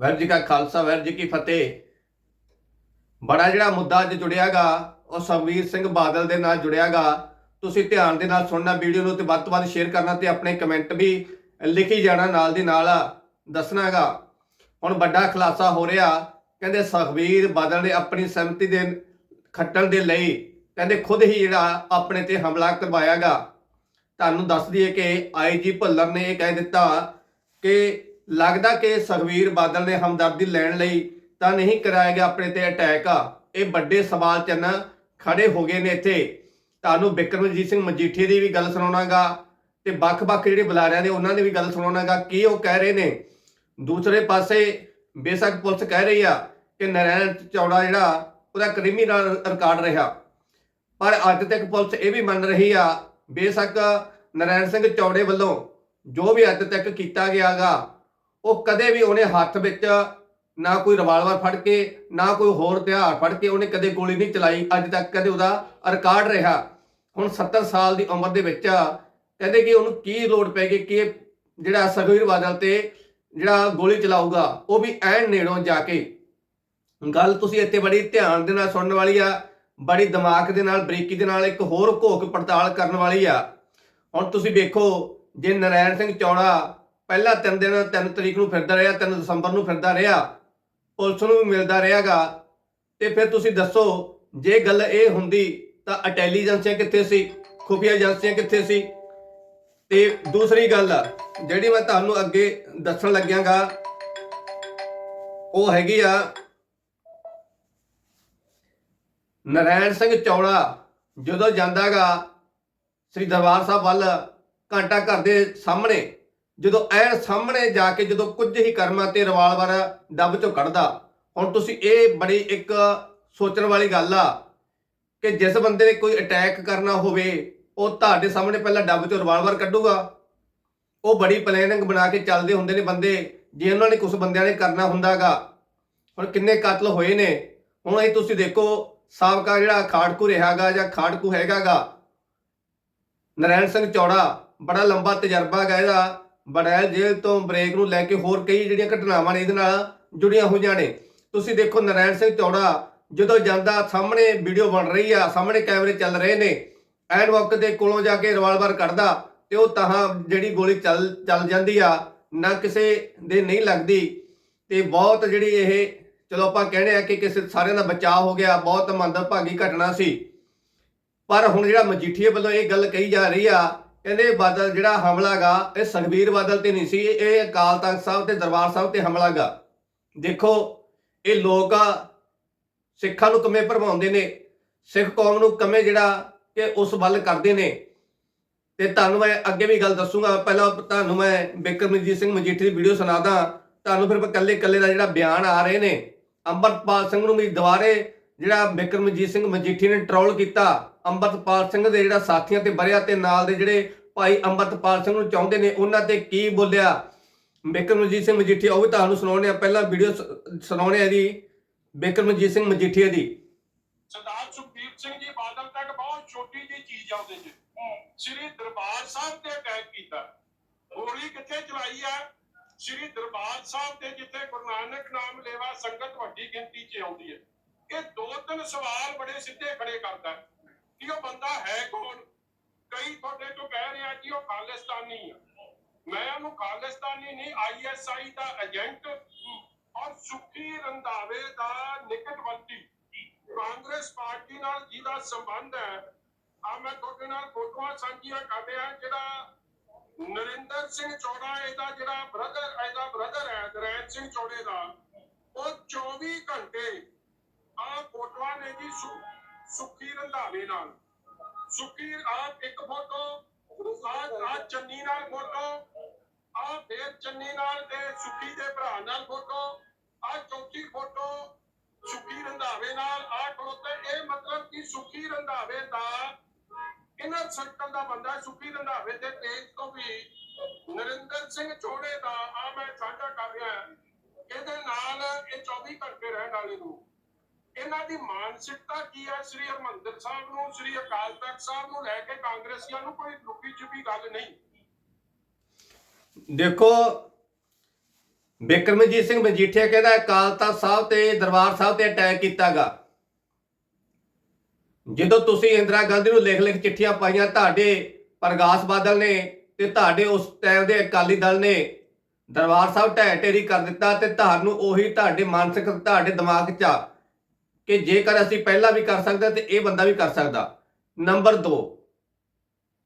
ਵਾਹਿਗੁਰੂ ਜੀ ਕਾ ਖਾਲਸਾ ਵਾਹਿਗੁਰੂ ਜੀ ਕੀ ਫਤਿਹ। ਬੜਾ ਜਿਹੜਾ ਮੁੱਦਾ ਅੱਜ ਜੁੜਿਆਗਾ, ਉਹ ਸੁਖਬੀਰ ਸਿੰਘ ਬਾਦਲ ਦੇ ਨਾਲ ਜੁੜਿਆਗਾ। ਤੁਸੀਂ ਧਿਆਨ ਦੇ ਨਾਲ ਸੁਣਨਾ, ਵੀਡੀਓ ਨੂੰ ਤੇ ਵੱਧ ਤੋਂ ਵੱਧ ਸ਼ੇਅਰ ਕਰਨਾ ਤੇ ਆਪਣੇ ਕਮੈਂਟ ਵੀ ਲਿਖੀ ਜਾਣਾ ਨਾਲ ਦੀ ਨਾਲ ਦੱਸਣਾਗਾ। ਹੁਣ ਵੱਡਾ ਖੁਲਾਸਾ ਹੋ ਰਿਹਾ, ਕਹਿੰਦੇ ਸੁਖਬੀਰ ਬਾਦਲ ਨੇ ਆਪਣੀ ਸਹਿਮਤੀ ਦੇ ਖੱਟਣ ਦੇ ਲਈ ਕਹਿੰਦੇ ਖੁਦ ਹੀ ਜਿਹੜਾ ਆਪਣੇ ਤੇ ਹਮਲਾ ਕਰਵਾਇਆਗਾ। ਤੁਹਾਨੂੰ ਦੱਸ ਦਈਏ ਕਿ ਆਈਜੀ ਭੱਲਰ ਨੇ ਇਹ ਕਹਿ ਦਿੱਤਾ ਕਿ ਲੱਗਦਾ ਕਿ ਸੁਖਬੀਰ ਬਾਦਲ ਨੇ ਹਮਦਰਦੀ ਲੈਣ ਲਈ ਤਾਂ ਨਹੀਂ ਕਰਾਇਆ ਗਿਆ ਆਪਣੇ ਤੇ ਅਟੈਕ। ਆ ਇਹ ਵੱਡੇ ਸਵਾਲ ਚਿੰਨ੍ਹ ਖੜੇ ਹੋ ਗਏ ਨੇ ਇੱਥੇ। ਤੁਹਾਨੂੰ ਬਿਕਰਮਜੀਤ ਸਿੰਘ ਮਜੀਠੀ ਦੀ ਵੀ ਗੱਲ ਸੁਣਾਉਣਾਗਾ ਤੇ ਵੱਖ-ਵੱਖ ਜਿਹੜੇ ਬੁਲਾਰਿਆਂ ਨੇ ਉਹਨਾਂ ਦੀ ਵੀ ਗੱਲ ਸੁਣਾਉਣਾਗਾ ਕੀ ਉਹ ਕਹਿ ਰਹੇ ਨੇ। ਦੂਸਰੇ ਪਾਸੇ ਬੇਸ਼ੱਕ ਪੁਲਿਸ ਕਹਿ ਰਹੀ ਆ ਕਿ ਨਰੈਣ ਚੌੜਾ ਜਿਹੜਾ ਉਹਦਾ ਕ੍ਰਿਮੀਨਲ ਰਿਕਾਰਡ ਰਿਹਾ। ਪਰ ਅੱਜ ਤੱਕ ਪੁਲਿਸ ਇਹ ਵੀ ਮੰਨ ਰਹੀ ਆ, ਬੇਸ਼ੱਕ ਨਰੈਣ ਸਿੰਘ ਚੌੜੇ ਵੱਲੋਂ ਜੋ ਵੀ ਅੱਜ ਤੱਕ ਕੀਤਾ ਗਿਆਗਾ ਉਹ ਕਦੇ ਵੀ ਉਹਨੇ ਹੱਥ ਵਿੱਚ ਨਾ ਕੋਈ ਰਿਵਾਲਵਰ ਫੜ ਕੇ, ਨਾ ਕੋਈ ਹੋਰ ਹਥਿਆਰ ਫੜ ਕੇ ਉਹਨੇ ਕਦੇ ਗੋਲੀ ਨਹੀਂ ਚਲਾਈ। ਅੱਜ ਤੱਕ ਕਦੇ ਉਹਦਾ ਰਿਕਾਰਡ ਰਿਹਾ। ਹੁਣ 70 ਸਾਲ ਦੀ ਉਮਰ ਦੇ ਵਿੱਚ ਕਹਿੰਦੇ ਕਿ ਉਹਨੂੰ ਕੀ ਲੋੜ ਪੈ ਗਈ ਕਿ ਜਿਹੜਾ ਸੁਖਬੀਰ ਬਾਦਲ ਤੇ ਜਿਹੜਾ ਗੋਲੀ ਚਲਾਊਗਾ, ਉਹ ਵੀ ਐਨ ਨੇੜੋਂ ਜਾ ਕੇ। ਗੱਲ ਤੁਸੀਂ ਇੱਥੇ ਬੜੀ ਧਿਆਨ ਦੇ ਨਾਲ ਸੁਣਨ ਵਾਲੀ ਆ, ਬੜੀ ਦਿਮਾਗ ਦੇ ਨਾਲ, ਬਰੀਕੀ ਦੇ ਨਾਲ, ਇੱਕ ਹੋਰ ਘੋਖ ਪੜਤਾਲ ਕਰਨ ਵਾਲੀ ਆ। ਹੁਣ ਤੁਸੀਂ ਵੇਖੋ, ਜੇ ਨਰੈਣ ਸਿੰਘ ਚੌੜਾ ਪਹਿਲਾ ਤਿੰਨ ਦਿਨ, ਤਿੰਨ ਤਰੀਕ ਨੂੰ ਫਿਰਦਾ ਰਿਹਾ 3 ਦਸੰਬਰ ਨੂੰ ਫਿਰਦਾ ਰਿਹਾ, ਪੁਲਿਸ ਨੂੰ ਵੀ ਮਿਲਦਾ ਰਿਹਾਗਾ। ਤੇ ਫਿਰ ਤੁਸੀਂ ਦੱਸੋ, ਜੇ ਗੱਲ ਇਹ ਹੁੰਦੀ ਤਾਂ ਇੰਟੈਲੀਜੈਂਸੀਆਂ ਕਿੱਥੇ ਸੀ? ਖੁਫੀਆ ਏਜੰਸੀਆਂ ਕਿੱਥੇ ਸੀ? ਤੇ ਦੂਸਰੀ ਗੱਲ, ਜਿਹੜੀ ਮੈਂ ਤੁਹਾਨੂੰ ਅੱਗੇ ਦੱਸਣ ਲੱਗਿਆਗਾ, ਉਹ ਹੈਗੀ ਆ ਨਰੈਣ ਸਿੰਘ ਚੌੜਾ, ਜਦੋਂ ਜਾਂਦਾਗਾ, ਸ੍ਰੀ ਦਰਬਾਰ ਸਾਹਿਬ ਵੱਲ ਘੰਟਾ ਘਰ ਦੇ ਸਾਹਮਣੇ ਜਦੋਂ ਐ ਸਾਹਮਣੇ ਜਾ ਕੇ ਜਦੋਂ ਕੁਝ ਹੀ ਕਰਮਾਂ ਤੇ ਰਿਵਾਲਵਰ ਡੱਬ ਚੋਂ ਕੱਢਦਾ, ਹੁਣ ਤੁਸੀਂ ਇਹ ਬੜੀ ਇੱਕ ਸੋਚਣ ਵਾਲੀ ਗੱਲ ਆ ਕਿ ਜਿਸ ਬੰਦੇ ਨੇ ਕੋਈ ਅਟੈਕ ਕਰਨਾ ਹੋਵੇ, ਉਹ ਤੁਹਾਡੇ ਸਾਹਮਣੇ ਪਹਿਲਾਂ ਡੱਬ ਚੋਂ ਰਿਵਾਲਵਰ ਕੱਢੂਗਾ। ਉਹ ਬੜੀ ਪਲੈਨਿੰਗ ਬਣਾ ਕੇ ਚੱਲਦੇ ਹੁੰਦੇ ਨੇ ਬੰਦੇ, ਜੇ ਉਹਨਾਂ ਨੇ ਕੁਝ ਬੰਦਿਆਂ ਨੇ ਕਰਨਾ ਹੁੰਦਾਗਾ। ਹੁਣ ਕਿੰਨੇ ਕਤਲ ਹੋਏ ਨੇ। ਹੁਣ ਇਹ ਤੁਸੀਂ ਦੇਖੋ, ਸਾਬਕਾ ਜਿਹੜਾ ਖਾੜਕੂ ਰਿਹਾਗਾ ਜਾਂ ਖਾੜਕੂ ਹੈਗਾਗਾ, ਨਰੈਣ ਸਿੰਘ ਚੌੜਾ, ਬੜਾ ਲੰਬਾ ਤਜਰਬਾ ਹੈਗਾ ਇਹਦਾ। ਬੜੈਲ ਜੇਲ੍ਹ ਤੋਂ ਬ੍ਰੇਕ ਨੂੰ ਲੈ ਕੇ ਹੋਰ ਕਈ ਜਿਹੜੀਆਂ ਘਟਨਾਵਾਂ ਨੇ ਇਹਦੇ ਨਾਲ ਜੁੜੀਆਂ ਹੋਈਆਂ ਨੇ। ਤੁਸੀਂ ਦੇਖੋ ਨਰੈਣ ਸਿੰਘ ਚੌੜਾ ਜਦੋਂ ਜਾਂਦਾ, ਸਾਹਮਣੇ ਵੀਡੀਓ ਬਣ ਰਹੀ ਆ, ਸਾਹਮਣੇ ਕੈਮਰੇ ਚੱਲ ਰਹੇ ਨੇ। ਐਨ ਵਕਤ ਦੇ ਕੋਲੋਂ ਜਾ ਕੇ ਰਿਵਾਲਵਰ ਕੱਢਦਾ ਤੇ ਉਹ ਤਾਂ ਜਿਹੜੀ ਗੋਲੀ ਚੱਲ ਚੱਲ ਜਾਂਦੀ ਆ, ਨਾ ਕਿਸੇ ਦੇ ਨਹੀਂ ਲੱਗਦੀ। ਤੇ ਬਹੁਤ ਜਿਹੜੀ ਇਹ, ਚਲੋ ਆਪਾਂ ਕਹਿੰਦੇ ਆ ਕਿ ਕਿਸੇ ਸਾਰਿਆਂ ਦਾ ਬਚਾਅ ਹੋ ਗਿਆ, ਬਹੁਤ ਮੰਦਭਾਗੀ ਘਟਨਾ ਸੀ। ਪਰ ਹੁਣ ਜਿਹੜਾ ਮਜੀਠੀਏ ਵੱਲੋਂ ਇਹ ਗੱਲ ਕਹੀ ਜਾ ਰਹੀ ਆ ਕਹਿੰਦੇ ਬਾਦਲ ਜਿਹੜਾ ਹਮਲਾਗਾ ਇਹ ਸੁਖਬੀਰ ਬਾਦਲ ਤੇ ਨਹੀਂ ਸੀ, ਇਹ ਅਕਾਲ ਤਖਤ ਸਾਹਿਬ ਤੇ ਦਰਬਾਰ ਸਾਹਿਬ ਤੇ ਹਮਲਾਗਾ ਦੇਖੋ, ਇਹ ਲੋਕ ਸਿੱਖਾਂ ਨੂੰ ਕਿਵੇਂ ਭਰਮਾਉਂਦੇ ਨੇ, ਸਿੱਖ ਕੌਮ ਨੂੰ ਕਿਵੇਂ ਜਿਹੜਾ ਕਿ ਉਸ ਵੱਲ ਕਰਦੇ ਨੇ। ਤੇ ਤੁਹਾਨੂੰ ਮੈਂ ਅੱਗੇ ਵੀ ਗੱਲ ਦੱਸੂਗਾ, ਪਹਿਲਾਂ ਤੁਹਾਨੂੰ ਮੈਂ ਬਿਕਰਮਜੀਤ ਸਿੰਘ ਮਜੀਠੀ ਦੀ ਵੀਡੀਓ ਸੁਣਾਦਾ, ਤੁਹਾਨੂੰ ਫਿਰ ਇਕੱਲੇ ਇਕੱਲੇ ਦਾ ਜਿਹੜਾ ਬਿਆਨ ਆ ਰਹੇ ਨੇ, ਅੰਮ੍ਰਿਤਪਾਲ ਸਿੰਘ ਨੂੰ ਵੀ ਦੁਬਾਰੇ ਜਿਹੜਾ ਬਿਕਰਮਜੀਤ ਸਿੰਘ ਮਜੀਠੀ ਨੇ ਟਰੋਲ ਕੀਤਾ। ਅੰਮ੍ਰਿਤਪਾਲ ਸਿੰਘ ਦੇ ਜਿਹੜਾ ਸਾਥੀਆਂ ਤੇ ਬਰਿਆ ਤੇ ਨਾਲ ਦੇ ਜਿਹੜੇ ਭਾਈ ਅੰਮ੍ਰਿਤਪਾਲ ਸਿੰਘ ਨੂੰ ਚਾਹੁੰਦੇ ਨੇ ਉਹਨਾਂ ਤੇ ਕੀ ਬੋਲਿਆ? ਬਿਕਰਮਜੀਤ ਸਿੰਘ ਮਜੀਠੀ ਉਹ ਵੀ ਤੁਹਾਨੂੰ ਸੁਣਾਉਣੇ ਆ ਪਹਿਲਾਂ ਵੀਡੀਓ ਸੁਣਾਉਣੇ ਆ ਦੀ ਬਿਕਰਮਜੀਤ ਸਿੰਘ ਮਜੀਠੀਆ ਦੀ ਸਰਦਾਰ ਸੁਖਬੀਰ ਸਿੰਘ ਜੀ ਬਾਦਲ ਤੱਕ ਬਹੁਤ ਛੋਟੀ ਜਿਹੀ ਚੀਜ਼ ਆਉਂਦੇ ਜੀ ਸ੍ਰੀ ਦਰਬਾਰ ਸਾਹਿਬ ਤੇ ਅਟੈਕ ਕੀਤਾ। ਗੋਲੀ ਕਿੱਥੇ ਚਲਾਈ ਆ? ਸ੍ਰੀ ਦਰਬਾਰ ਸਾਹਿਬ ਤੇ ਜਿੱਥੇ ਗੁਰੂ ਨਾਨਕ ਨਾਮ ਲੈਵਾ ਸੰਗਤ ਵੱਡੀ ਗਿਣਤੀ 'ਚ ਆਉਂਦੀ ਹੈ। ਇਹ ਦੋ ਤਿੰਨ ਸਵਾਲ ਬੜੇ ਸਿੱਧੇ ਖੜੇ ਕਰਦਾ ਹੈ। ਕਿ ਉਹ ਬੰਦਾ ਹੈ ਕੌਣ? ਕਈ ਤੁਹਾਡੇ ਤੋਂ ਕਹਿ ਰਿਹਾ ਕਿ ਉਹ ਖਾਲਿਸਤਾਨੀ ਆ। ਮੈਂ ਉਹਨੂੰ ਖਾਲਿਸਤਾਨੀ ਨਹੀਂ ਆਈਐਸਆਈ ਦਾ ਏਜੰਟ ਔਰ ਸੁਖੀ ਰੰਧਾਵੇ ਦਾ ਨਿਕਟਵਰਤੀ। ਕਾਂਗਰਸ ਪਾਰਟੀ ਨਾਲ ਜਿਹਦਾ ਸੰਬੰਧ ਹੈ ਆ ਮੈਂ ਤੁਹਾਡੇ ਨਾਲ ਫੋਟੋਆਂ ਸਾਂਝੀਆਂ ਕਰ ਰਿਹਾ, ਜਿਹੜਾ ਨਰਿੰਦਰ ਸਿੰਘ ਚੌੜਾ ਇਹਦਾ ਜਿਹੜਾ ਬ੍ਰਦਰ ਇਹਦਾ ਬ੍ਰਦਰ ਹੈ, ਨਰੈਣ ਸਿੰਘ ਚੌੜੇ ਦਾ, ਉਹ 24 ਘੰਟੇ ਆ ਫੋਟੋਆਂ ਨੇ ਜੀ ਸੁ- ਸੁੱਖੀ ਰੰਧਾਵੇ ਨਾਲ ਸੁੱਖੀ ਆ ਇੱਕ ਫੋਟੋ ਆ ਆ ਚੰਨੀ ਨਾਲ ਫੋਟੋ ਆ ਫੇਰ ਚੰਨੀ ਨਾਲ ਤੇ ਸੁੱਖੀ ਦੇ ਭਰਾ ਨਾਲ ਫੋਟੋ ਆ ਚੌਥੀ ਫੋਟੋ ਸੁੱਖੀ ਰੰਧਾਵੇ ਨਾਲ ਆ ਖਲੋਤੇ, ਇਹ ਮਤਲਬ ਕਿ ਸੁੱਖੀ ਰੰਧਾਵੇ ਦਾ ਇਨਰ ਸਰਕਲ ਦਾ ਬੰਦਾ ਹੈ। ਰੰਧਾਵੇ ਦੇ ਪੇਜ ਤੋਂ ਵੀ ਨਰਿੰਦਰ ਸਿੰਘ ਚੋੜੇ ਦਾ ਆ ਮੈਂ ਸਾਂਝਾ ਕਰ ਰਿਹਾ ਇਹਦੇ ਨਾਲ ਇਹ 24 ਘੰਟੇ ਰਹਿਣ ਵਾਲੇ ਨੂੰ ਇਹਨਾਂ ਦੀ ਮਾਨਸਿਕਤਾ ਕੀ ਹੈ ਸ੍ਰੀ ਹਰਮੰਦਰ ਸਾਹਿਬ ਨੂੰ, ਸ੍ਰੀ ਅਕਾਲ ਤਖਤ ਸਾਹਿਬ ਨੂੰ ਲੈ ਕੇ ਕਾਂਗਰਸੀਆਂ ਨੂੰ ਕੋਈ ਲੁਕੀ ਛੁਪੀ ਗੱਲ ਨਹੀਂ। ਦੇਖੋ, ਬਿਕਰਮਜੀਤ ਸਿੰਘ ਮਜੀਠੀਆ ਕਹਿੰਦਾ, ਅਕਾਲ ਤਖਤ ਸਾਹਿਬ ਤੇ ਦਰਬਾਰ ਸਾਹਿਬ ਤੇ ਅਟੈਕ ਕੀਤਾਗਾ। ਜਦੋਂ ਤੁਸੀਂ ਇੰਦਰਾ ਗਾਂਧੀ ਨੂੰ ਲਿਖ ਲਿਖ ਚਿੱਠੀਆਂ ਪਾਈਆਂ, ਤੁਹਾਡੇ ਪ੍ਰਗਾਸ ਬਾਦਲ ਨੇ ਤੇ ਤੁਹਾਡੇ ਉਸ ਟਾਈਮ ਦੇ ਅਕਾਲੀ ਦਲ ਨੇ ਦਰਬਾਰ ਸਾਹਿਬ ਢਹਿ ਢੇਰੀ ਕਰ ਦਿੱਤਾ ਤੇ ਤੁਹਾਨੂੰ ਉਹੀ ਤੁਹਾਡੇ ਮਾਨਸਿਕ ਤੁਹਾਡੇ ਦਿਮਾਗ 'ਚ ਕਿ ਜੇਕਰ ਅਸੀਂ ਪਹਿਲਾਂ ਵੀ ਕਰ ਸਕਦੇ ਤੇ ਇਹ ਬੰਦਾ ਵੀ ਕਰ ਸਕਦਾ। ਨੰਬਰ 2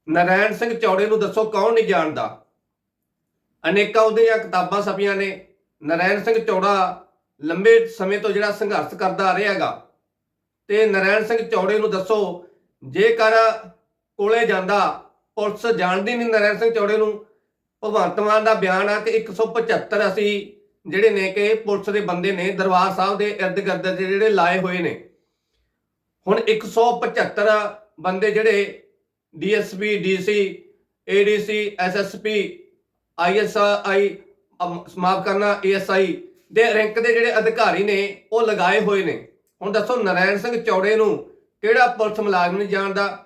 ਨਰੈਣ ਸਿੰਘ ਚੌੜੇ ਨੂੰ ਦੱਸੋ ਕੌਣ ਨਹੀਂ ਜਾਣਦਾ? ਅਨੇਕਾਂ ਉਹਦੀਆਂ ਕਿਤਾਬਾਂ ਛਪੀਆਂ ਨੇ। ਨਰੈਣ ਸਿੰਘ ਚੌੜਾ ਲੰਬੇ ਸਮੇਂ ਤੋਂ ਜਿਹੜਾ ਸੰਘਰਸ਼ ਕਰਦਾ ਆ ਰਿਹਾਗਾ ਤੇ ਨਰੈਣ ਸਿੰਘ ਚੌੜੇ ਨੂੰ ਦੱਸੋ, ਜੇਕਰ ਕੋਲੇ ਜਾਂਦਾ, ਪੁਲਿਸ ਜਾਣਦੀ ਨਹੀਂ ਨਰੈਣ ਸਿੰਘ ਚੌੜੇ ਨੂੰ, ਭਗਵੰਤ ਮਾਨ ਦਾ ਬਿਆਨ ਆ ਕਿ 175 ਅਸੀਂ ਜਿਹੜੇ ਨੇ ਕਿ ਪੁਲਿਸ ਦੇ ਬੰਦੇ ਨੇ, ਦਰਬਾਰ ਸਾਹਿਬ ਦੇ ਇਰਦ ਗਿਰਦ ਦੇ ਜਿਹੜੇ ਲਾਏ ਹੋਏ ਨੇ। ਹੁਣ 175 ਬੰਦੇ ਜਿਹੜੇ DSP DC ADC SSP ISI ਸਮਾਪ ਕਰਨਾ ਏਐਸਆਈ ਦੇ ਰੈਂਕ ਦੇ ਜਿਹੜੇ ਅਧਿਕਾਰੀ ਨੇ, ਉਹ ਲਗਾਏ ਹੋਏ ਨੇ। ਹੁਣ ਦੱਸੋ ਨਰੈਣ ਸਿੰਘ ਚੌੜੇ ਨੂੰ ਕਿਹੜਾ ਪੁਲਿਸ ਮੁਲਾਜ਼ਮ ਨਹੀਂ ਜਾਣਦਾ?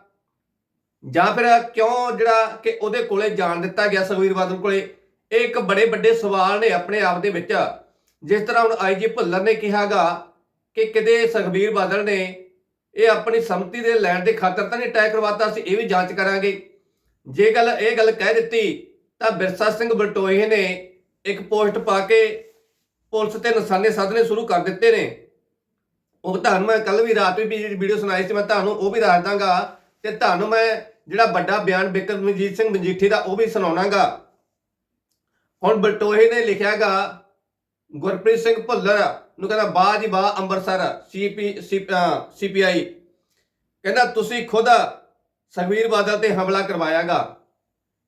ਜਾਂ ਫਿਰ ਕਿਉਂ ਜਿਹੜਾ ਕਿ ਉਹਦੇ ਕੋਲੇ ਜਾਣ ਦਿੱਤਾ ਗਿਆ ਸੁਖਵੀਰ ਬਾਦਲ ਕੋਲੇ? ਇਹ ਇੱਕ ਬੜੇ ਵੱਡੇ ਸਵਾਲ ਨੇ ਆਪਣੇ ਆਪ ਦੇ ਵਿੱਚ। ਜਿਸ ਤਰ੍ਹਾਂ ਹੁਣ ਆਈਜੀ ਭੁੱਲਰ ਨੇ ਕਿਹਾਗਾ ਕਿ ਕਿਤੇ ਸੁਖਬੀਰ ਬਾਦਲ ਨੇ ਇਹ ਆਪਣੀ ਸੰਮਤੀ ਦੇ ਲੈਣ ਦੇ ਖਾਤਰ ਤਾਂ ਨਹੀਂ ਅਟੈਕ ਕਰਵਾਤਾ ਸੀ ਇਹ ਵੀ ਜਾਂਚ ਕਰਾਂਗੇ। ਜੇ ਗੱਲ, ਇਹ ਗੱਲ ਕਹਿ ਦਿੱਤੀ, ਤਾਂ ਬਿਰਸਾ ਸਿੰਘ ਬਲਟੋਏ ਨੇ ਇੱਕ ਪੋਸਟ ਪਾ ਕੇ ਪੁਲਿਸ ਤੇ ਨਿਸ਼ਾਨੇ ਸਾਧਨੇ ਸ਼ੁਰੂ ਕਰ ਦਿੱਤੇ ਨੇ। ਉਹ ਤੁਹਾਨੂੰ ਮੈਂ ਕੱਲ ਵੀ ਰਾਤ ਵੀ ਵੀਡੀਓ ਸੁਣਾਈ ਸੀ, ਮੈਂ ਤੁਹਾਨੂੰ ਉਹ ਵੀ ਦੱਸ ਦਾਂਗਾ ਤੇ ਤੁਹਾਨੂੰ ਮੈਂ ਜਿਹੜਾ ਵੱਡਾ ਬਿਆਨ ਬਿਕਰਮਜੀਤ ਸਿੰਘ ਮਜੀਠੀ ਦਾ ਉਹ ਵੀ ਸੁਣਾਉਣਾਗਾ। ਹੁਣ ਬਲਟੋਹੇ ਨੇ ਲਿਖਿਆਗਾ ਗੁਰਪ੍ਰੀਤ ਸਿੰਘ ਭੁੱਲਰ ਨੂੰ ਕਹਿੰਦਾ, ਬਾਹ ਜੀ ਬਾਹ, ਅੰਮ੍ਰਿਤਸਰ ਸੀਪੀ ਸੀਪੀਆਈ ਕਹਿੰਦਾ, ਤੁਸੀਂ ਖੁਦ ਸੁਖਬੀਰ ਬਾਦਲ ਤੇ ਹਮਲਾ ਕਰਵਾਇਆਗਾ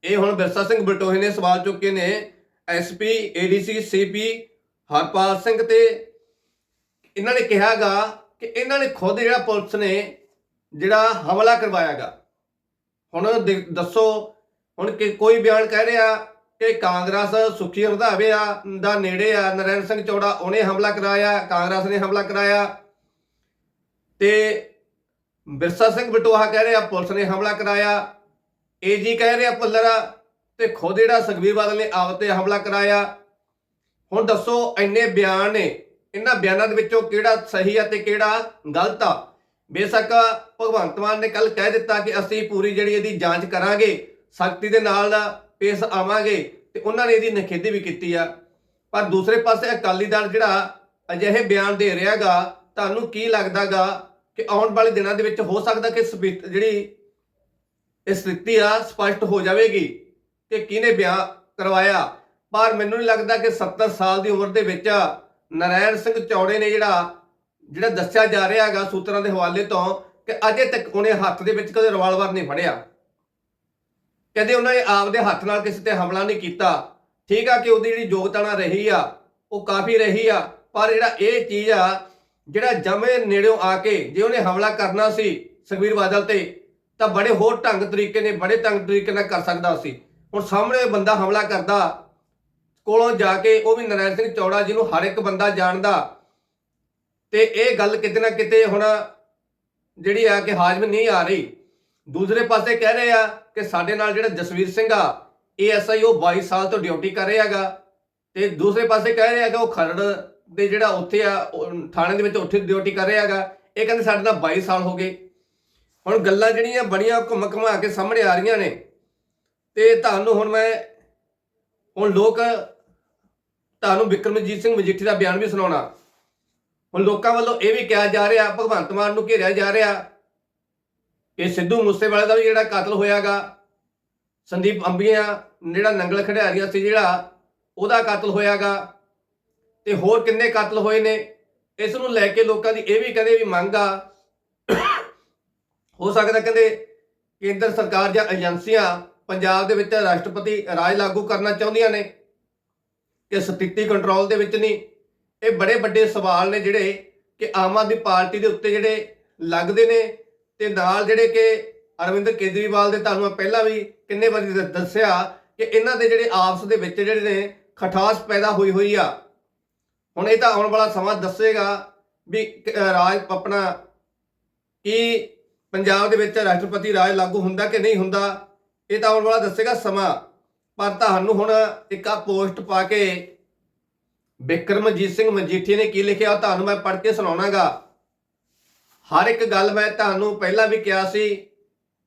ਇਹ ਹੁਣ ਬਿਰਸਾ ਸਿੰਘ ਬਲਟੋਹੇ ਨੇ ਸਵਾਲ ਚੁੱਕੇ ਨੇ। SP ADC CP Harpal Singh ਤੇ ਇਹਨਾਂ ਨੇ ਕਿਹਾਗਾ ਕਿ ਇਹਨਾਂ ਨੇ ਖੁਦ ਜਿਹੜਾ ਪੁਲਿਸ ਨੇ ਜਿਹੜਾ ਹਮਲਾ ਕਰਵਾਇਆਗਾ ਹੁਣ ਦੇ- ਦੱਸੋ, ਹੁਣ ਕਿ ਕੋਈ ਬਿਆਨ ਕਹਿ ਰਿਹਾ ਕਿ ਕਾਂਗਰਸ ਸੁਖੀ ਰੰਧਾਵੇ ਆ, ਦਾ ਨੇੜੇ ਆ ਨਰੈਣ ਸਿੰਘ ਚੌੜਾ ਉਹਨੇ ਹਮਲਾ ਕਰਾਇਆ, ਕਾਂਗਰਸ ਨੇ ਹਮਲਾ ਕਰਾਇਆ। ਤੇ ਬਿਰਸਾ ਸਿੰਘ ਬਟੋਹਾ ਕਹਿ ਰਿਹਾ, ਪੁਲਿਸ ਨੇ ਹਮਲਾ ਕਰਾਇਆ। ਏਜੀ ਕਹਿ ਰਿਹਾ, ਭੁੱਲਰ ਤੇ ਖੁਦ ਜਿਹੜਾ ਸੁਖਬੀਰ ਬਾਦਲ ਨੇ ਆਪ ਤੇ ਹਮਲਾ ਕਰਾਇਆ। ਹੁਣ ਦੱਸੋ, ਇੰਨੇ ਬਿਆਨ ਨੇ, ਇਹਨਾਂ ਬਿਆਨਾਂ ਦੇ ਵਿੱਚੋਂ ਕਿਹੜਾ ਸਹੀ ਆ ਤੇ ਕਿਹੜਾ ਗਲਤ ਆ? ਬੇਸ਼ੱਕ ਭਗਵੰਤ ਮਾਨ ਨੇ ਕੱਲ ਕਹਿ ਦਿੱਤਾ ਕਿ ਅਸੀਂ ਪੂਰੀ ਜਿਹੜੀ ਇਹਦੀ ਜਾਂਚ ਕਰਾਂਗੇ, ਸਖਤੀ ਦੇ ਨਾਲ ਪੇਸ਼ ਆਵਾਂਗੇ ਤੇ ਉਹਨਾਂ ਨੇ ਇਹਦੀ ਨਖੇਦੀ ਵੀ ਕੀਤੀ ਆ। ਪਰ ਦੂਸਰੇ ਪਾਸੇ ਅਕਾਲੀ ਦਲ ਜਿਹੜਾ ਅਜਿਹੇ ਬਿਆਨ ਦੇ ਰਿਹਾਗਾ, ਤੁਹਾਨੂੰ ਕੀ ਲੱਗਦਾਗਾ ਕਿ ਆਉਣ ਵਾਲੇ ਦਿਨਾਂ ਦੇ ਵਿੱਚ ਹੋ ਸਕਦਾ ਕਿ ਸਪੀ- ਜਿਹੜੀ ਇਹ ਸਥਿਤੀ ਆ, ਸਪਸ਼ਟ ਹੋ ਜਾਵੇਗੀ ਕਿ ਕਿਹਨੇ ਬਿਆਨ ਕਰਵਾਇਆ? ਪਰ ਮੈਨੂੰ ਨਹੀਂ ਲੱਗਦਾ ਕਿ 70 ਸਾਲ ਦੀ ਉਮਰ ਦੇ ਵਿੱਚ ਨਰੈਣ ਸਿੰਘ ਚੌੜੇ ਨੇ ਜਿਹੜਾ ਜਿਹੜਾ ਦੱਸਿਆ ਜਾ ਰਿਹਾ ਹੈਗਾ ਸੂਤਰਾਂ ਦੇ ਹਵਾਲੇ ਤੋਂ ਕਿ ਅਜੇ ਤੱਕ ਉਹਨੇ ਹੱਥ ਦੇ ਵਿੱਚ ਕਦੇ ਰਿਵਾਲਵਰ ਨਹੀਂ ਫੜਿਆ। ਕਦੇ ਉਹਨਾਂ ਨੇ ਆਪਦੇ ਹੱਥ ਨਾਲ ਕਿਸੇ ਤੇ ਹਮਲਾ ਨਹੀਂ ਕੀਤਾ। ਠੀਕ ਆ ਕਿ ਉਹਦੀ ਜਿਹੜੀ ਯੋਗਤਾਣਾ ਰਹੀ ਆ, ਉਹ ਕਾਫੀ ਰਹੀ ਆ, ਪਰ ਜਿਹੜਾ ਇਹ ਚੀਜ਼ ਆ, ਜਿਹੜਾ ਜਮੇ ਨੇੜਿਓਂ ਆ ਕੇ ਜੇ ਉਹਨੇ ਹਮਲਾ ਕਰਨਾ ਸੀ ਸੁਖਬੀਰ ਬਾਦਲ ਤੇ, ਤਾਂ ਬੜੇ ਹੋਰ ਢੰਗ ਤਰੀਕੇ ਨੇ, ਬੜੇ ਢੰਗ ਤਰੀਕੇ ਨਾਲ ਕਰ ਸਕਦਾ ਸੀ। ਹੁਣ ਸਾਹਮਣੇ ਬੰਦਾ ਹਮਲਾ ਕਰਦਾ, ਕੋਲੋਂ ਜਾ ਕੇ ਉਹ ਵੀ ਨਰੈਣ ਸਿੰਘ ਚੌੜਾ ਜਿਹਨੂੰ ਹਰ ਇੱਕ ਬੰਦਾ ਜਾਣਦਾ। ਤੇ ਇਹ ਗੱਲ ਕਿਤੇ ਨਾ ਕਿਤੇ ਹੁਣ ਜਿਹੜੀ ਆ ਕਿ ਹਾਜ਼ਮ ਨਹੀਂ ਆ ਰਹੀ। ਦੂਸਰੇ ਪਾਸੇ ਕਹਿ ਰਹੇ ਆ ਕਿ ਸਾਡੇ ਨਾਲ ਜਿਹੜਾ ਜਸਵੀਰ ਸਿੰਘ ਆ ਏਐਸਆਈ ਉਹ 22 ਸਾਲ ਤੋਂ ਡਿਊਟੀ ਕਰ ਰਿਹਾ ਹੈਗਾ। ਤੇ ਦੂਸਰੇ ਪਾਸੇ ਕਹਿ ਰਿਹਾ ਕਿ ਉਹ ਖਰੜ ਦੇ ਜਿਹੜਾ ਉੱਥੇ ਆ, ਉਹ ਥਾਣੇ ਦੇ ਵਿੱਚ ਉੱਥੇ ਡਿਊਟੀ ਕਰ ਰਿਹਾ ਹੈਗਾ। ਇਹ ਕਹਿੰਦੇ ਸਾਡੇ ਨਾਲ 22 ਸਾਲ ਹੋ ਗਏ। ਹੁਣ ਗੱਲਾਂ ਜਿਹੜੀਆਂ ਬੜੀਆਂ ਘੁੰਮ ਘੁਮਾ ਕੇ ਸਾਹਮਣੇ ਆ ਰਹੀਆਂ ਨੇ। ਤੇ ਤੁਹਾਨੂੰ ਹੁਣ ਮੈਂ, ਹੁਣ ਲੋਕ ਤੁਹਾਨੂੰ ਵਿਕਰਮਜੀਤ ਸਿੰਘ ਮਜੀਠੀ ਦਾ ਬਿਆਨ ਵੀ ਸੁਣਾਉਣਾ। ਹੁਣ ਲੋਕਾਂ ਵੱਲੋਂ ਇਹ ਵੀ ਕਿਹਾ ਜਾ ਰਿਹਾ, ਭਗਵੰਤ ਮਾਨ ਨੂੰ ਘੇਰਿਆ ਜਾ ਰਿਹਾ ਕਿ ਸਿੱਧੂ ਮੂਸੇਵਾਲੇ ਦਾ ਵੀ ਜਿਹੜਾ ਕਤਲ ਹੋਇਆਗਾ, ਸੰਦੀਪ ਅੰਬੀਆਂ, ਜਿਹੜਾ ਨੰਗਲ ਖਿਡਾਰੀਆ ਸੀ ਜਿਹੜਾ, ਉਹਦਾ ਕਤਲ ਹੋਇਆਗਾ ਤੇ ਹੋਰ ਕਿੰਨੇ ਕਤਲ ਹੋਏ ਨੇ? ਇਸ ਨੂੰ ਲੈ ਕੇ ਲੋਕਾਂ ਦੀ ਇਹ ਵੀ ਕਹਿੰਦੇ ਵੀ ਮੰਗ ਆ। ਹੋ ਸਕਦਾ ਕਹਿੰਦੇ ਕੇਂਦਰ ਸਰਕਾਰ ਜਾਂ ਏਜੰਸੀਆਂ ਪੰਜਾਬ ਦੇ ਵਿੱਚ ਰਾਸ਼ਟਰਪਤੀ ਰਾਜ ਲਾਗੂ ਕਰਨਾ ਚਾਹੁੰਦੀਆਂ ਨੇ। ਕਿ ਸਥਿਤੀ ਕੰਟਰੋਲ ਦੇ ਵਿੱਚ ਨਹੀਂ। ਇਹ ਬੜੇ ਵੱਡੇ ਸਵਾਲ ਨੇ ਜਿਹੜੇ ਕਿ ਆਮ ਆਦਮੀ ਪਾਰਟੀ ਦੇ ਉੱਤੇ ਜਿਹੜੇ ਲੱਗਦੇ ਨੇ। ਤੇ ਨਾਲ ਜਿਹੜੇ ਕਿ ਅਰਵਿੰਦ ਕੇਜਰੀਵਾਲ ਦੇ ਤੁਹਾਨੂੰ ਮੈਂ ਪਹਿਲਾਂ ਵੀ ਕਿੰਨੇ ਵਾਰੀ ਦ- ਦੱਸਿਆ ਕਿ ਇਹਨਾਂ ਦੇ ਜਿਹੜੇ ਆਪਸ ਦੇ ਵਿੱਚ ਜਿਹੜੇ ਨੇ ਖਟਾਸ ਪੈਦਾ ਹੋਈ ਹੋਈ ਆ। ਹੁਣ ਇਹ ਤਾਂ ਆਉਣ ਵਾਲਾ ਸਮਾਂ ਦੱਸੇਗਾ ਵੀ ਰਾਜ ਆਪਣਾ ਕੀ ਪੰਜਾਬ ਦੇ ਵਿੱਚ ਰਾਸ਼ਟਰਪਤੀ ਰਾਜ ਲਾਗੂ ਹੁੰਦਾ ਕਿ ਨਹੀਂ ਹੁੰਦਾ, ਇਹ ਤਾਂ ਆਉਣ ਵਾਲਾ ਦੱਸੇਗਾ ਸਮਾਂ। ਪਰ ਤੁਹਾਨੂੰ ਹੁਣ ਇੱਕ ਆ ਪੋਸਟ ਪਾ ਕੇ ਬਿਕਰਮਜੀਤ ਸਿੰਘ ਮਜੀਠੀ ਨੇ ਕੀ ਲਿਖਿਆ ਤੁਹਾਨੂੰ ਮੈਂ ਪੜ੍ਹ ਕੇ ਸੁਣਾਉਣਾਗਾ। ਹਰ ਇੱਕ ਗੱਲ ਮੈਂ ਤੁਹਾਨੂੰ ਪਹਿਲਾਂ ਵੀ ਕਿਹਾ ਸੀ,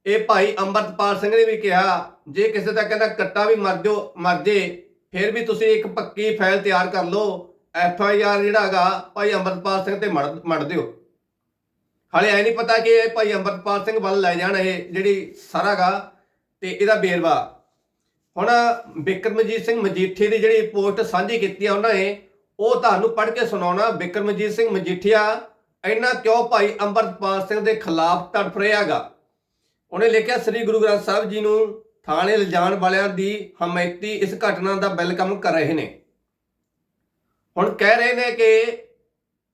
ਇਹ ਭਾਈ ਅੰਮ੍ਰਿਤਪਾਲ ਸਿੰਘ ਨੇ ਵੀ ਕਿਹਾ, ਜੇ ਕਿਸੇ ਦਾ ਕਹਿੰਦਾ ਕੱਟਾ ਵੀ ਮਰ ਜਾਓ ਮਰ ਜੇ, ਫਿਰ ਵੀ ਤੁਸੀਂ ਇੱਕ ਪੱਕੀ ਫਾਈਲ ਤਿਆਰ ਕਰ ਲਓ, ਐਫ ਆਈ ਆਰ ਜਿਹੜਾ ਹੈਗਾ, ਭਾਈ ਅੰਮ੍ਰਿਤਪਾਲ ਸਿੰਘ ਤੇ ਮੜ ਮੜ ਦਿਓ। ਹਾਲੇ ਐ ਨਹੀਂ ਪਤਾ ਕਿ ਇਹ ਭਾਈ ਅੰਮ੍ਰਿਤਪਾਲ ਸਿੰਘ ਵੱਲ ਲੈ ਜਾਣ ਇਹ ਜਿਹੜੀ ਸਾਰਾਗਾ ਤੇ ਇਹਦਾ ਬੇਰਵਾ ਹੁਣ ਬਿਕਰਮਜੀਤ ਸਿੰਘ ਮਜੀਠੀ ਦੀ ਜਿਹੜੀ ਪੋਸਟ ਸਾਂਝੀ ਕੀਤੀ ਆ ਉਹਨਾਂ ਨੇ, ਉਹ ਤੁਹਾਨੂੰ ਪੜ੍ਹ ਕੇ ਸੁਣਾਉਣਾ, ਬਿਕਰਮਜੀਤ ਸਿੰਘ ਮਜੀਠੀਆ ਇੰਨਾ ਕਿਉਂ ਭਾਈ ਅੰਮ੍ਰਿਤਪਾਲ ਸਿੰਘ ਦੇ ਖਿਲਾਫ ਤੜਫ ਰਿਹਾਗਾ ਉਹਨੇ ਲਿਖਿਆ, ਸ੍ਰੀ ਗੁਰੂ ਗ੍ਰੰਥ ਸਾਹਿਬ ਜੀ ਨੂੰ ਥਾਣੇ ਲਿਜਾਣ ਵਾਲਿਆਂ ਦੀ ਹਮਾਇਤੀ ਇਸ ਘਟਨਾ ਦਾ ਵੈਲਕਮ ਕਰ ਰਹੇ ਨੇ। ਹੁਣ ਕਹਿ ਰਹੇ ਨੇ ਕਿ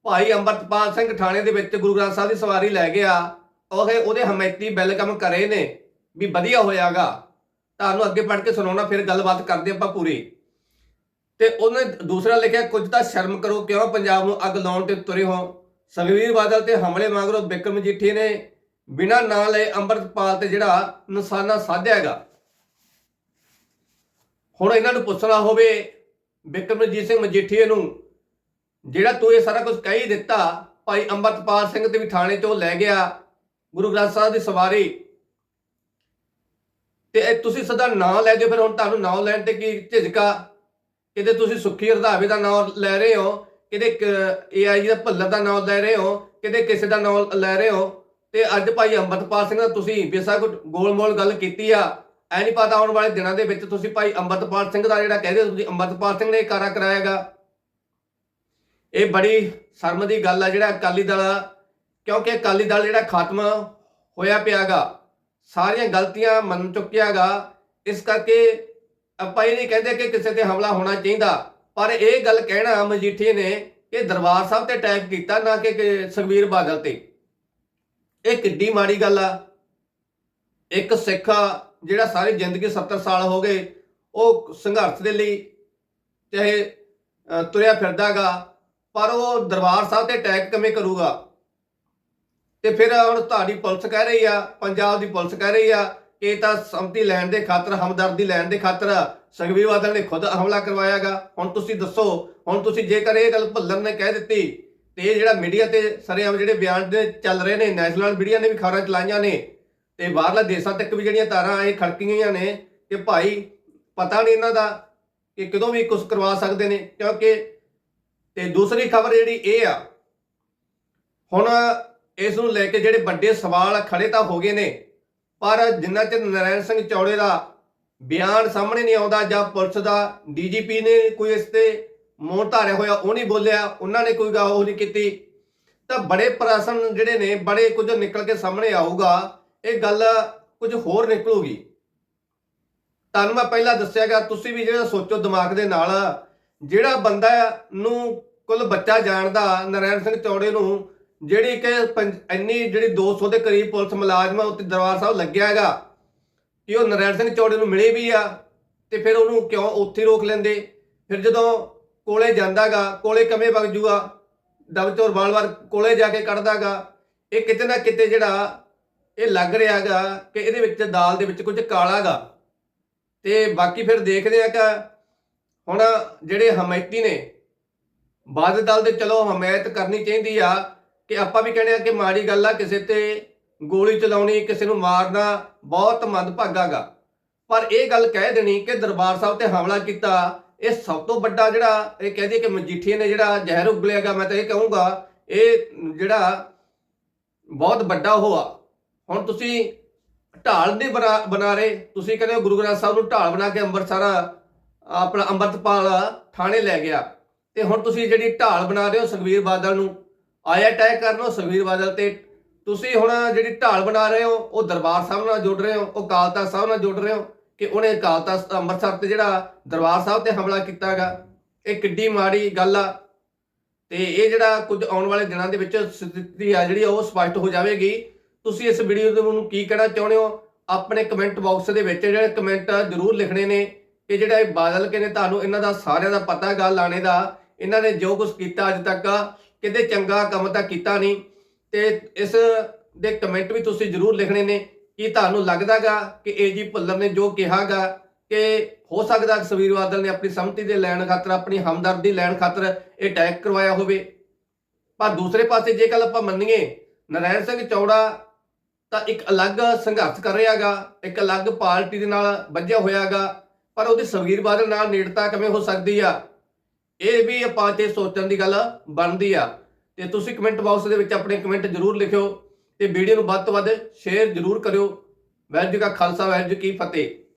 ਭਾਈ ਅੰਮ੍ਰਿਤਪਾਲ ਸਿੰਘ ਥਾਣੇ ਦੇ ਵਿੱਚ ਗੁਰੂ ਗ੍ਰੰਥ ਸਾਹਿਬ ਦੀ ਸਵਾਰੀ ਲੈ ਗਿਆ ਉਹ ਉਹਦੇ ਹਮਾਇਤੀ ਵੈਲਕਮ ਕਰੇ ਨੇ ਵੀ ਵਧੀਆ ਹੋਇਆਗਾ ਤੁਹਾਨੂੰ ਅੱਗੇ ਪੜ੍ਹ ਕੇ ਸੁਣਾਉਣਾ, ਫਿਰ ਗੱਲਬਾਤ ਕਰਦੇ ਆਪਾਂ ਪੂਰੀ। ਤੇ ਉਹਨੇ ਦੂਸਰਾ ਲਿਖਿਆ, ਕੁਝ ਤਾਂ ਸ਼ਰਮ ਕਰੋ ਕਿਉਂ ਪੰਜਾਬ ਨੂੰ ਅੱਗ ਲਾਉਣ ਤੇ ਤੁਰੇ ਹੋ? ਸੁਖਬੀਰ ਬਾਦਲ ਤੇ ਹਮਲੇ ਮਗਰੋਂ ਬਿਕਰਮ ਮਜੀਠੀ ਨੇ ਬਿਨਾਂ ਨਾਂ ਲਏ ਅੰਮ੍ਰਿਤਪਾਲ ਤੇ ਜਿਹੜਾ ਨਿਸ਼ਾਨਾ ਸਾਧਿਆ ਹੈਗਾ। ਹੁਣ ਇਹਨਾਂ ਨੂੰ ਪੁੱਛਣਾ ਹੋਵੇ ਬਿਕਰਮਜੀਤ ਸਿੰਘ ਮਜੀਠੀਏ ਨੂੰ, ਜਿਹੜਾ ਤੂੰ ਇਹ ਸਾਰਾ ਕੁਝ ਕਹਿ ਦਿੱਤਾ, ਭਾਈ ਅੰਮ੍ਰਿਤਪਾਲ ਸਿੰਘ ਤੇ ਵੀ ਥਾਣੇ ਚੋਂ ਲੈ ਗਿਆ, ਗੁਰੂ ਗ੍ਰੰਥ ਸਾਹਿਬ ਦੀ ਸਵਾਰੀ, ਤੇ ਤੁਸੀਂ ਸਦਾ ਨਾਂ ਲੈ ਦਿਓ ਫਿਰ ਹੁਣ ਤੁਹਾਨੂੰ ਨਾਂ ਲੈਣ ਤੇ ਕੀ ਝਿਜਕਾ? ਕਿਤੇ ਤੁਸੀਂ ਸੁੱਖੀ ਰਧਾਵੇ ਦਾ ਨਾਂ ਲੈ ਰਹੇ ਹੋ। ਕਿਤੇ ਏਆਈ ਦਾ ਭੱਲਰ ਦਾ ਨਾਂ ਲੈ ਰਹੇ ਹੋ, ਕਿਤੇ ਕਿਸੇ ਦਾ ਨਾਂ ਲੈ ਰਹੇ ਹੋ, ਤੇ ਅੱਜ ਭਾਈ ਅੰਮ੍ਰਿਤਪਾਲ ਸਿੰਘ ਦਾ ਤੁਸੀਂ ਬੇਸ਼ੱਕ ਗੋਲ-ਮੋਲ ਗੱਲ ਕੀਤੀ ਆ। ਐ ਨਹੀਂ ਪਤਾ ਆਉਣ ਵਾਲੇ ਦਿਨਾਂ ਦੇ ਵਿੱਚ ਤੁਸੀਂ ਭਾਈ ਅੰਮ੍ਰਿਤਪਾਲ ਸਿੰਘ ਦਾ ਜਿਹੜਾ ਕਹਿੰਦੇ ਤੁਸੀਂ ਅੰਮ੍ਰਿਤਪਾਲ ਸਿੰਘ ਨੇ ਕਾਰਾ ਕਰਾਇਆਗਾ। ਇਹ ਬੜੀ ਸ਼ਰਮ ਦੀ ਗੱਲ ਆ ਜਿਹੜਾ ਅਕਾਲੀ ਦਲ ਕਿਉਂਕਿ ਅਕਾਲੀ ਦਲ ਜਿਹੜਾ ਖਤਮ ਹੋਇਆ ਪਿਆਗਾ, ਸਾਰੀਆਂ ਗਲਤੀਆਂ ਮੰਨ ਚੁੱਕਿਆਗਾ। ਇਸ ਕਰਕੇ ਆਪਾਂ ਇਹ ਨਹੀਂ ਕਹਿੰਦੇ ਕਿ ਕਿਸੇ ਤੇ ਹਮਲਾ ਹੋਣਾ ਚਾਹੀਦਾ। ਪਰ ਇਹ ਗੱਲ ਕਹਿਣਾ ਮਜੀਠੀ ਨੇ ਕਿ ਦਰਬਾਰ ਸਾਹਿਬ ਤੇ ਅਟੈਕ ਕੀਤਾ ਨਾ ਕਿ ਕਿ ਸੁਖਬੀਰ ਬਾਦਲ ਤੇ। ਇਹ ਕਿੱਡੀ ਮਾੜੀ ਗੱਲ ਆ। ਇੱਕ ਸਿੱਖ ਆ ਜਿਹੜਾ ਸਾਰੀ ਜ਼ਿੰਦਗੀ 70 ਸਾਲ ਹੋ ਗਏ ਉਹ ਸੰਘਰਸ਼ ਦੇ ਲਈ ਚਾਹੇ ਅ, ਤੁਰਿਆ ਫਿਰਦਾਗਾ ਪਰ ਉਹ ਦਰਬਾਰ ਸਾਹਿਬ ਤੇ ਅਟੈਕ ਕਿਵੇਂ ਕਰੂਗਾ? ਤੇ ਫਿਰ ਹੁਣ ਤੁਹਾਡੀ ਪੁਲਿਸ ਕਹਿ ਰਹੀ ਆ ਪੰਜਾਬ ਦੀ ਪੁਲਿਸ ਕਹਿ ਰਹੀ ਆ ਇਹ ਤਾਂ ਸੰਮਤੀ ਲੈਣ ਦੇ ਖਾਤਰ ਹਮਦਰਦੀ ਲੈਣ ਦੇ ਖਾਤਰ ਸੁਖਬੀਰ ਬਾਦਲ ਨੇ ਖੁਦ ਹਮਲਾ ਕਰਵਾਇਆਗਾ। ਹੁਣ ਤੁਸੀਂ ਦੱਸੋ, ਹੁਣ ਤੁਸੀਂ ਜੇਕਰ ਇਹ ਗੱਲ ਭੱਲਰ ਨੇ ਕਹਿ ਦਿੱਤੀ, ਤੇ ਇਹ ਜਿਹੜਾ ਮੀਡੀਆ ਤੇ ਸਰੇਆਮ ਜਿਹੜੇ ਬਿਆਨ ਦੇ ਚੱਲ ਰਹੇ ਨੇ, ਨੈਸ਼ਨਲ ਮੀਡੀਆ ਨੇ ਵੀ ਖਬਰਾਂ ਚਲਾਈਆਂ ਨੇ, ਤੇ ਬਾਹਰਲੇ ਦੇਸ਼ਾਂ ਤੱਕ ਵੀ ਜਿਹੜੀਆਂ ਤਾਰਾਂ ਇਹ ਖੜਕੀਆਂ ਨੇ, ਕਿ ਭਾਈ ਪਤਾ ਨਹੀਂ ਇਹਨਾਂ ਦਾ ਕਿ ਕਦੋਂ ਵੀ ਕੁਝ ਕਰਵਾ ਸਕਦੇ ਨੇ, ਕਿਉਂਕਿ ਤੇ ਦੂਸਰੀ ਖਬਰ ਜਿਹੜੀ ਇਹ ਆ, ਹੁਣ ਇਸ ਨੂੰ ਲੈ ਕੇ ਜਿਹੜੇ ਵੱਡੇ ਸਵਾਲ ਖੜੇ ਤਾਂ ਹੋ ਗਏ ਨੇ, ਪਰ ਜਿੰਨਾ ਚਿਰ ਨਰੈਣ ਸਿੰਘ ਚੌੜੇ ਦਾ ਬਿਆਨ ਸਾਹਮਣੇ ਨਹੀਂ ਆਉਂਦਾ ਜਾਂ ਪੁਲਿਸ ਦਾ, ਡੀਜੀਪੀ ਨੇ ਕੋਈ ਇਸ ਤੇ ਮੂੰਹ ਧਾਰਿਆ ਹੋਇਆ, ਉਹ ਨਹੀਂ ਬੋਲਿਆ, ਉਹਨਾਂ ਨੇ ਕੋਈ ਗਾ ਉਹ ਨਹੀਂ ਕੀਤੀ। ਤਾਂ ਬੜੇ ਪ੍ਰਸ਼ਨ ਜਿਹੜੇ ਨੇ, ਬੜੇ ਕੁਝ ਨਿਕਲ ਕੇ ਸਾਹਮਣੇ ਆਊਗਾ, ਇਹ ਗੱਲ ਕੁਝ ਹੋਰ ਨਿਕਲੂਗੀ। ਤੁਹਾਨੂੰ ਮੈਂ ਪਹਿਲਾਂ ਦੱਸਿਆਗਾ ਤੁਸੀਂ ਵੀ ਜਿਹੜਾ ਸੋਚੋ ਦਿਮਾਗ ਦੇ ਨਾਲ, ਜਿਹੜਾ ਬੰਦਾ ਨੂੰ ਕੁੱਲ ਬੱਚਾ ਜਾਣਦਾ, ਨਰੈਣ ਸਿੰਘ ਚੌੜੇ ਨੂੰ, ਜਿਹੜੀ ਕਿ ਪੰਜ- ਇੰਨੀ ਜਿਹੜੀ 200 ਦੇ ਕਰੀਬ ਪੁਲਿਸ ਮੁਲਾਜ਼ਮ ਉੱਤੇ ਦਰਬਾਰ ਸਾਹਿਬ ਲੱਗਿਆ ਹੈਗਾ ਕਿ ਉਹ ਨਰੈਣ ਸਿੰਘ ਚੌੜੇ ਨੂੰ ਮਿਲੇ ਵੀ ਆ ਤੇ ਫਿਰ ਉਹਨੂੰ ਕਿਉਂ ਉੱਥੇ ਰੋਕ ਲੈਂਦੇ? ਫਿਰ ਜਦੋਂ ਕੋਲੇ ਜਾਂਦਾਗਾ, ਕੋਲੇ ਕਿਵੇਂ ਵਗ ਜੂਗਾ ਦਬਚੋਰ ਵਾਰ-ਵਾਰ ਕੋਲੇ ਜਾ ਕੇ ਕੱਢਦਾਗਾ, ਇਹ ਕਿਤੇ ਨਾ ਕਿਤੇ ਜਿਹੜਾ ਇਹ ਲੱਗ ਰਿਹਾਗਾ ਕਿ ਇਹਦੇ ਵਿੱਚ ਦਾਲ ਦੇ ਵਿੱਚ ਕੁਝ ਕਾਲਾਗਾ। ਤੇ ਬਾਕੀ ਫਿਰ ਦੇਖਦੇ ਆ ਕਿ ਹੁਣ ਜਿਹੜੇ ਹਮਾਇਤੀ ਨੇ ਬਾਦਲ ਦਲ ਦੇ ਚਲੋ ਹਮਾਇਤ ਕਰਨੀ ਚਾਹੀਦੀ ਆ, ਕਿ ਆਪਾਂ ਵੀ ਕਹਿੰਦੇ ਆ ਕਿ ਮਾੜੀ ਗੱਲ ਆ, ਕਿਸੇ ਤੇ ਗੋਲੀ ਚਲਾਉਣੀ, ਕਿਸੇ ਨੂੰ ਮਾਰਨਾ ਬਹੁਤ ਮੰਦਭਾਗਾਗਾ। ਪਰ ਇਹ ਗੱਲ ਕਹਿ ਦੇਣੀ ਕਿ ਦਰਬਾਰ ਸਾਹਿਬ ਤੇ ਹਮਲਾ ਕੀਤਾ, ਇਹ ਸਭ ਤੋਂ ਵੱਡਾ ਜਿਹੜਾ, ਇਹ ਕਹਿ ਦਈਏ ਕਿ ਮਜੀਠੀਏ ਨੇ ਜਿਹੜਾ ਜ਼ਹਿਰ ਉਗਲਿਆਗਾ, ਮੈਂ ਤਾਂ ਇਹ ਕਹੂੰਗਾ, ਇਹ ਜਿਹੜਾ ਬਹੁਤ ਵੱਡਾ ਉਹ ਆ। ਹੁਣ ਤੁਸੀਂ ਢਾਲ ਦੇ ਬਣਾ ਬਣਾ ਰਹੇ, ਤੁਸੀਂ ਕਹਿੰਦੇ ਹੋ ਗੁਰੂ ਗ੍ਰੰਥ ਸਾਹਿਬ ਨੂੰ ਢਾਲ ਬਣਾ ਕੇ ਅੰਮ੍ਰਿਤਸਰ ਆਪਣਾ ਅੰਮ੍ਰਿਤਪਾਲ ਥਾਣੇ ਲੈ ਗਿਆ। ਤੇ ਹੁਣ ਤੁਸੀਂ ਜਿਹੜੀ ਢਾਲ ਬਣਾ ਰਹੇ ਹੋ ਸੁਖਬੀਰ ਬਾਦਲ ਨੂੰ, ਆਇਆ ਅਟੈਕ ਕਰਨ ਉਹ ਸੁਖਬੀਰ ਬਾਦਲ ਤੇ ਤੁਸੀਂ ਹੁਣ ਜਿਹੜੀ ਢਾਲ ਬਣਾ ਰਹੇ ਹੋ, ਉਹ ਦਰਬਾਰ ਸਾਹਿਬ ਨਾਲ ਜੁੜ ਰਹੇ ਹੋ, ਉਹ ਅਕਾਲ ਸਾਹਿਬ ਨਾਲ ਜੁੜ ਰਹੇ ਹੋ ਕਿ ਉਹਨੇ ਅਕਾਲ ਅੰਮ੍ਰਿਤਸਰ ਤੇ ਜਿਹੜਾ ਦਰਬਾਰ ਸਾਹਿਬ ਤੇ ਹਮਲਾ ਕੀਤਾਗਾ ਇਹ ਕਿੱਡੀ ਮਾੜੀ ਗੱਲ ਆ। ਤੇ ਇਹ ਜਿਹੜਾ ਕੁਝ ਆਉਣ ਵਾਲੇ ਦਿਨਾਂ ਦੇ ਵਿੱਚ ਸਥਿਤੀ ਆ ਜਿਹੜੀ, ਉਹ ਸਪਸ਼ਟ ਹੋ ਜਾਵੇਗੀ। ਤੁਸੀਂ ਇਸ ਵੀਡੀਓ ਦੇ ਨੂੰ ਕੀ ਕਹਿਣਾ ਚਾਹੁੰਦੇ ਹੋ? ਆਪਣੇ ਕਮੈਂਟ ਬਾਕਸ ਦੇ ਵਿੱਚ ਜਿਹੜੇ ਕਮੈਂਟ ਜ਼ਰੂਰ ਲਿਖਣੇ ਨੇ। ਕਿ ਜਿਹੜਾ ਇਹ ਬਾਦਲ ਕੇ ਨੇ, ਤੁਹਾਨੂੰ ਇਹਨਾਂ ਦਾ ਸਾਰਿਆਂ ਦਾ ਪਤਾ ਗੱਲ ਆਣੇ ਦਾ। ਇਹਨਾਂ ਨੇ ਜੋ ਕੁਝ ਕੀਤਾ ਅੱਜ ਤੱਕ, ਕਿਤੇ ਚੰਗਾ ਕੰਮ ਤਾਂ ਕੀਤਾ ਨਹੀਂ। ਤੇ ਇਸ ਦੇ ਕਮੈਂਟ ਵੀ ਤੁਸੀਂ ਜ਼ਰੂਰ ਲਿਖਣੇ ਨੇ ਕਿ ਤੁਹਾਨੂੰ ਲੱਗਦਾਗਾ ਕਿ ਏਜੀ ਭੁੱਲਰ ਨੇ ਜੋ ਕਿਹਾਗਾ ਕਿ ਹੋ ਸਕਦਾ ਕਿ ਬਾਦਲ ਨੇ ਆਪਣੀ ਸੰਮਤੀ ਦੇ ਲੈਣ ਖਾਤਰ, ਆਪਣੀ ਹਮਦਰਦੀ ਲੈਣ ਖਾਤਰ ਇਹ ਅਟੈਕ ਕਰਵਾਇਆ ਹੋਵੇ। ਪਰ ਦੂਸਰੇ ਪਾਸੇ ਜੇ ਗੱਲ ਆਪਾਂ ਮੰਨੀਏ ਨਰਾਇਣ ਸਿੰਘ ਚੌੜਾ ਤਾਂ ਇੱਕ ਅਲੱਗ ਸੰਘਰਸ਼ ਕਰ ਰਿਹਾਗਾ, ਇੱਕ ਅਲੱਗ ਪਾਰਟੀ ਦੇ ਨਾਲ ਵੱਜਿਆ ਹੋਇਆਗਾ, ਪਰ ਉਹਦੀ ਸੁਖਬੀਰ ਬਾਦਲ ਨਾਲ ਨੇੜਤਾ ਕਿਵੇਂ ਹੋ ਸਕਦੀ ਆ? ਇਹ ਵੀ ਆਪਾਂ ਤੇ ਸੋਚਣ ਦੀ ਗੱਲ ਬਣਦੀ ਆ। ਤੇ ਤੁਸੀਂ ਕਮੈਂਟ ਬਾਕਸ ਦੇ ਵਿੱਚ ਆਪਣੇ ਕਮੈਂਟ ਜ਼ਰੂਰ ਲਿਖਿਓ ਤੇ ਵੀਡੀਓ ਨੂੰ ਵੱਧ ਤੋਂ ਵੱਧ ਸ਼ੇਅਰ ਜ਼ਰੂਰ ਕਰਿਓ। ਵਾਹਿਗੁਰੂ ਜੀ ਕਾ ਖਾਲਸਾ, ਵਾਹਿਗੁਰੂ ਜੀ ਕੀ ਫਤਿਹ।